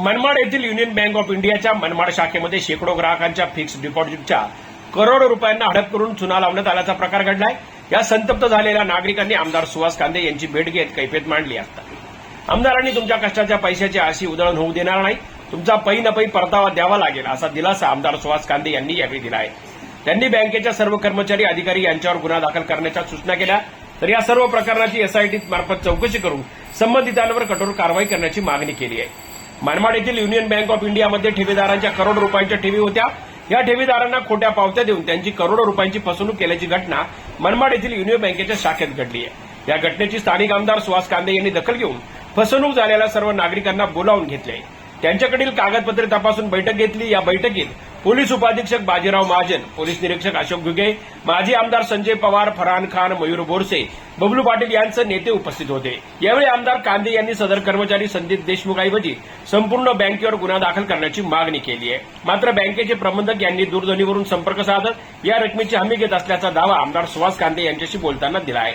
मनमाड येथील union bank of इंडियाच्या मनमाड शाखेमध्ये शेकडो ग्राहकांच्या फिक्स डिपॉझिटच्या करोडो रुपयांना हडप करून चुना लावण्यात आल्याचा प्रकार घडलाय. या संतप्त झालेल्या नागरिकांनी आमदार सुहास कांदे यांची भेट घेत कैफेत मांडली असता आमदारांनी तुमच्या कष्टाच्या पैशाची अशी उधळण होऊ देणार नाही. तुमचा पै न पै परतावा द्यावा लागेल असा दिलासा आमदार सुहास कांदे यांनी यावेळी दिला आहे. त्यांनी बँकेच्या सर्व कर्मचारी अधिकारी यांच्यावर गुन्हा दाखल करण्याच्या सूचना केल्या. तर या सर्व प्रकरणाची एसआयटी मार्फत चौकशी करून संबंधितांवर कठोर कारवाई करण्याची मागणी केली आहे. मनमाड येथील युनियन बँक ऑफ इंडियामध्ये ठेवीदारांच्या करोडो रुपयांच्या ठेवी होत्या. या ठेवीदारांना खोट्या पावत्या देऊन त्यांची करोडो रुपयांची फसवणूक केल्याची घटना मनमाड येथील युनियन बँकेच्या शाखेत घडली आहे. या घटनेची स्थानिक आमदार सुहास कांदे यांनी दखल घेऊन फसवणूक झालेल्या सर्व नागरिकांना बोलावून घेतले त्यांच्याकडील कागदपत्रे तपासून बैठक घेतली. या बैठकीत पोलीस उपाधीक्षक बाजीराव महाजन पोलीस निरीक्षक अशोक घुगे माजी आमदार संजय पवार फरहान खान मयूर बोरसे बबलू पाटील यांचे नेते उपस्थित होते. यावेळी आमदार कांदे यांनी सदर कर्मचारी संदीप देशमुखऐवजी संपूर्ण बँकेवर गुन्हा दाखल करण्याची मागणी केली आहे. मात्र बँकेचे प्रबंधक यांनी दूरध्वनीवरून संपर्क साधत या रकमेची हमी घेत असल्याचा दावा आमदार सुहास कांदे यांच्याशी बोलताना दिला आहे.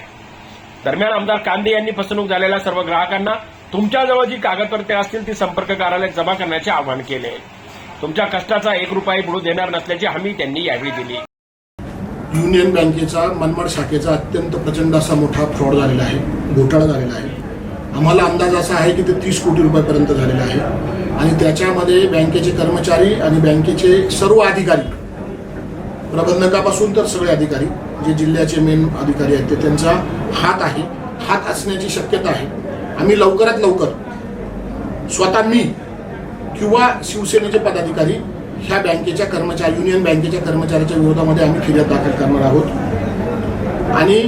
दरम्यान आमदार कांदे यांनी फसवणूक झालेल्या सर्व ग्राहकांना तुमच्याजवळ जी कागदपत्रे असतील ती संपर्क कार्यालयात जमा करण्याचे आवाहन केले तुमच्या कष्टाचा एक रुपयाही बुडू देणार नसल्याची हमी त्यांनी यावेळी दिली. युनियन बँकेचा मनमाड शाखेचा अत्यंत प्रचंड असा मोठा फ्रॉड झालेला आहे घोटाळा झालेला आहे. आम्हाला अंदाज असा आहे की ते तीस कोटी रुपयापर्यंत झालेलं आहे. आणि त्याच्यामध्ये बँकेचे कर्मचारी आणि बँकेचे सर्व अधिकारी प्रबंधकापासून तर सगळे अधिकारी जे जिल्ह्याचे मेन अधिकारी आहेत ते त्यांचा हात आहे. हात असण्याची शक्यता आहे. आम्ही लवकरात लवकर स्वतः मी किंवा शिवसेनेचे पदाधिकारी ह्या बँकेच्या कर्मचारी युनियन बँकेच्या कर्मचाऱ्याच्या विरोधामध्ये आम्ही फिर्याद दाखल करणार आहोत. आणि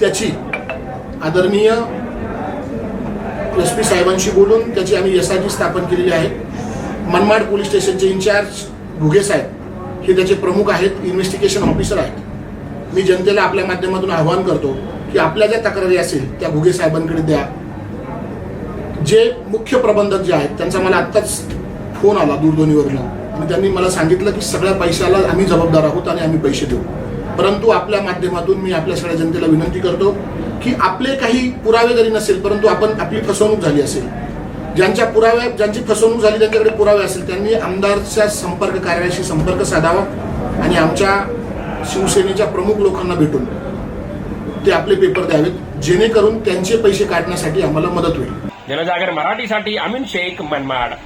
त्याची आदरणीय एस पी साहेबांशी बोलून त्याची आम्ही एस आय टी स्थापन केलेली आहे. मनमाड पोलीस स्टेशनचे इन्चार्ज भुगे साहेब हे त्याचे प्रमुख आहेत इन्व्हेस्टिगेशन ऑफिसर आहेत. मी जनतेला आपल्या माध्यमातून आवाहन करतो की आपल्या ज्या तक्रारी असेल त्या भुगे साहेबांकडे द्या. जे मुख्य प्रबंधक जे आहेत त्यांचा मला आत्ताच फोन आला दूरध्वनीवरनं. आणि त्यांनी मला सांगितलं की सगळ्या पैशाला आम्ही जबाबदार आहोत आणि आम्ही पैसे देऊ. परंतु आपल्या माध्यमातून मी आपल्या सगळ्या जनतेला विनंती करतो की आपले काही पुरावे जरी नसेल परंतु आपण आपली फसवणूक झाली असेल ज्यांच्या पुराव्या ज्यांची फसवणूक झाली त्यांच्याकडे पुरावे असेल त्यांनी आमदारच्या संपर्क कार्यालयाशी संपर्क साधावा आणि आमच्या शिवसेनेच्या प्रमुख लोकांना भेटून ते आपले पेपर द्यावेत जेणेकरून त्यांचे पैसे काढण्यासाठी आम्हाला मदत होईल. जनजागर मराठीसाठी अमीन शेख मनमाड